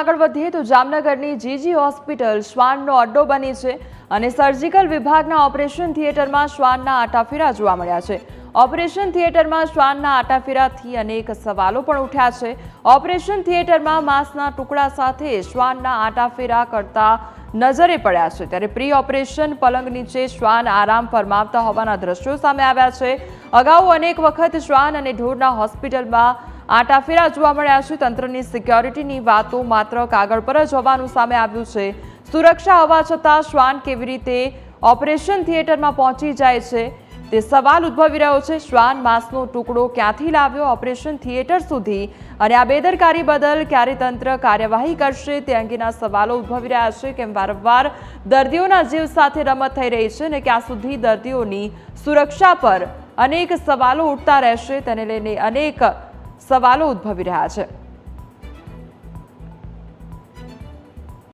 આગળ વધીએ તો જામનગરની જીજી હોસ્પિટલ શ્વાનનો અડ્ડો બની છે અને સર્જિકલ વિભાગના ઓપરેશન થિયેટરમાં શ્વાનના આટાફેરા જોવા મળ્યા છે. ઓપરેશન થિયેટરમાં શ્વાનના આટાફેરાથી અનેક સવાલો પણ ઉઠ્યા છે. ઓપરેશન થિયેટરમાં માંસના ટુકડા સાથે શ્વાનના આટાફેરા કરતા નજરે પડ્યા છે. ત્યારે પ્રી ઓપરેશન પલંગ નીચે શ્વાન આરામ ફરમાવતા હોવાના દ્રશ્યો સામે આવ્યા છે. અગાઉ અનેક વખત શ્વાન અને ઢોરના હોસ્પિટલમાં આટાફેરા જોવા મળ્યા છે. તંત્રની સિક્યોરિટીની વાતો માત્ર કાગળ પર જ હોવાનું સામે આવ્યું છે. સુરક્ષા હોવા છતાં શ્વાન કેવી રીતે ઓપરેશન થિયેટરમાં પહોંચી જાય છે તે સવાલ ઉદ્ભવી રહ્યો છે. શ્વાન માસનો ટુકડો ક્યાંથી લાવ્યો ઓપરેશન થિયેટર સુધી અને આ બેદરકારી બદલ ક્યારે તંત્ર કાર્યવાહી કરશે તે અંગેના સવાલો ઉદ્ભવી રહ્યા છે. કેમ વારંવાર દર્દીઓના જીવ સાથે રમત થઈ રહી છે અને ક્યાં સુધી દર્દીઓની સુરક્ષા પર અનેક સવાલો ઉઠતા રહેશે તેને લઈને અનેક સવાલો ઉદ્ભવી રહ્યા છે.